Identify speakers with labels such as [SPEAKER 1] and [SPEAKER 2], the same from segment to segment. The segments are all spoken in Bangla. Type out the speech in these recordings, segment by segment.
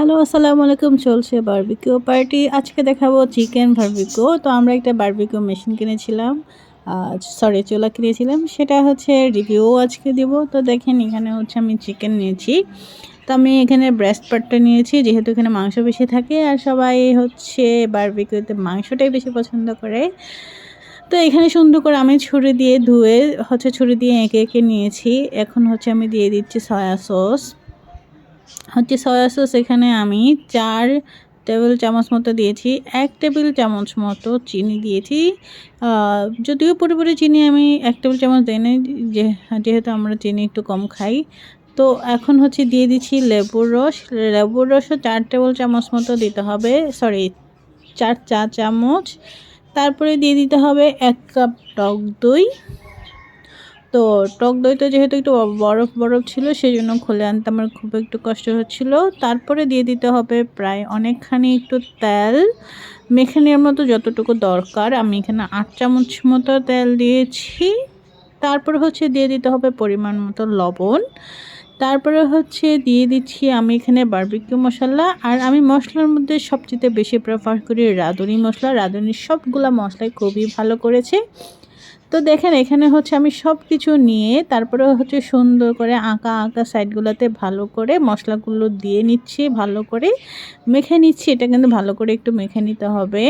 [SPEAKER 1] হ্যালো, আসসালামু আলাইকুম। চলছে বারবিকিউ পার্টি আজকে দেখাবো চিকেন বারবিকিউ তো আমরা একটা বারবিকিউ মেশিন কিনেছিলাম। সরি চুলা কিনেছিলাম। সেটা হচ্ছে রিভিউ আজকে দিব। তো দেখেন, এখানে হচ্ছে আমি চিকেন নিয়েছি। তো আমি এখানে ব্রেস্ট পার্টটা নিয়েছি। যেহেতু এখানে মাংস বেশি থাকে, আর সবাই হচ্ছে বারবিকিউতে মাংসটাই বেশি পছন্দ করে। তো এখানে সুন্দর করে আমি ছুরি দিয়ে ধুয়ে, হচ্ছে ছুরি দিয়ে এঁকে এঁকে নিয়েছি। এখন হচ্ছে আমি দিয়ে দিচ্ছি সয়া সস হচ্ছে সয়া সস এখানে আমি চার টেবিল চামচ মতো দিয়েছি, এক টেবিল চামচ মতো চিনি দিয়েছি। যদিও পুরোপুরি চিনি আমি এক টেবিল চামচ দিই না যেহেতু আমরা চিনি একটু কম খাই। তো এখন হচ্ছে দিয়ে দিচ্ছি লেবুর রস। লেবুর রসও চার টেবিল চামচ মতো দিতে হবে সরি চার চা চামচ। তারপরে দিয়ে দিতে হবে এক কাপ টক দই। তো টক দইটা যেহেতু একটু বরফ বরফ ছিল সেই জন্য খুলে আনতে আমার খুব একটু কষ্ট হচ্ছিল। তারপরে দিয়ে দিতে হবে প্রায় অনেকখানি একটু তেল। মেখে নেওয়ার মতো যতটুকু দরকার, আমি এখানে আট চামচ মতো তেল দিয়েছি। তারপরে হচ্ছে দিয়ে দিতে হবে পরিমাণ মতো লবণ। তারপরে হচ্ছে দিয়ে দিচ্ছি আমি এখানে বার্বিকিউ মশলা। আর আমি মশলার মধ্যে সবচেয়ে বেশি প্রেফার করি রাঁধুনি মশলা। রাঁধুনির সবগুলা মশলাই খুবই ভালো করেছে। তো দেখেন, এখানে হচ্ছে আমি সব কিছু নিয়ে তারপরে হচ্ছে সুন্দর করে আঁকা আঁকা সাইডগুলোতে ভালো করে মশলাগুলো দিয়ে নিচ্ছি, ভালো করে মেখে নিচ্ছি। এটা কিন্তু ভালো করে একটু মেখে নিতে হবে।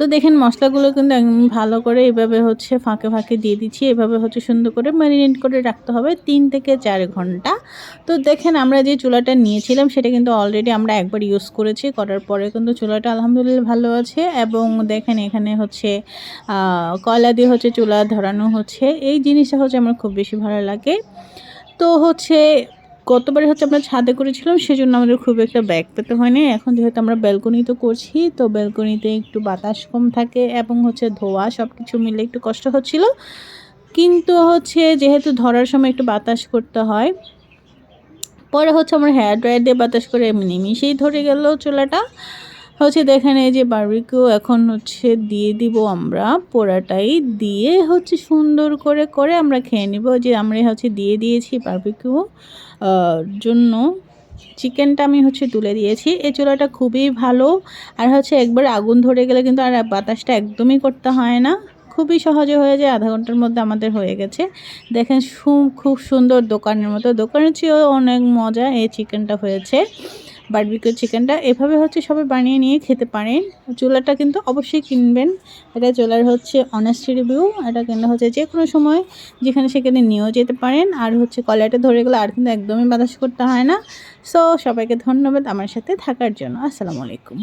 [SPEAKER 1] তো দেখেন মশলাগুলো কিন্তু ভালো করে এভাবে হচ্ছে ফাঁকে ফাঁকে দিয়ে দিচ্ছি। এভাবে হচ্ছে সুন্দর করে ম্যারিনেট করে রাখতে হবে তিন থেকে চার ঘণ্টা। তো দেখেন আমরা যে চুলাটা নিয়েছিলাম সেটা কিন্তু অলরেডি আমরা একবার ইউজ করেছি। করার পরে কিন্তু চুলাটা আলহামদুলিল্লাহ ভালো আছে এবং দেখেন এখানে হচ্ছে কয়লা দিয়ে হচ্ছে চুলা ধরানো হচ্ছে। এই জিনিসটা হচ্ছে আমার খুব বেশি ভালো লাগে। তো হচ্ছে গতবারে হচ্ছে আমরা ছাদে করেছিলাম, সেজন্য আমাদের খুব একটা ব্যাগ পেতে হয়নি। এখন যেহেতু আমরা ব্যালকনিতে করছি, তো ব্যালকনিতে একটু বাতাস কম থাকে এবং হচ্ছে ধোয়া সব কিছু মিলে একটু কষ্ট হচ্ছিল। কিন্তু হচ্ছে যেহেতু ধরার সময় একটু বাতাস করতে হয়, পরে হচ্ছে আমরা হেয়ার ড্রায়ার দিয়ে বাতাস করে এমনি মিশেই ধরে গেল চুলাটা। হচ্ছে দেখেন এই যে বার্বিকিউ এখন হচ্ছে দিয়ে দিব আমরা, পোড়াটাই দিয়ে হচ্ছে সুন্দর করে করে আমরা খেয়ে নিব। যে আমরা হচ্ছে দিয়ে দিয়েছি বার্বিকিউ জন্য চিকেনটা আমি হচ্ছে তুলে দিয়েছি। এই চুলাটা খুবই ভালো। আর হচ্ছে একবার আগুন ধরে গেলে কিন্তু আর বাতাসটা একদমই করতে হয় না। খুবই সহজে হয়ে যায়, আধা ঘণ্টার মধ্যে আমাদের হয়ে গেছে। দেখেন খুব সুন্দর দোকানের মতো। দোকানের চেয়েও অনেক মজা এই চিকেনটা হয়েছে। বারবিকিউ চিকেনটা। এভাবে হচ্ছে সবাই বানিয়ে নিয়ে খেতে পারেন। চুলাটা কিন্তু অবশ্যই কিনবেন। এটা চুলার হচ্ছে অনেস্ট রিভিউ এটা কিনলে হচ্ছে যে কোনো সময় যেখানে সেখানে নিয়েও যেতে পারেন। আর হচ্ছে কলাটা ধরে গেলে আর কিন্তু একদমই বাতাস করতে হয় না। সো সবাইকে ধন্যবাদ আমার সাথে থাকার জন্য। আসসালামু আলাইকুম।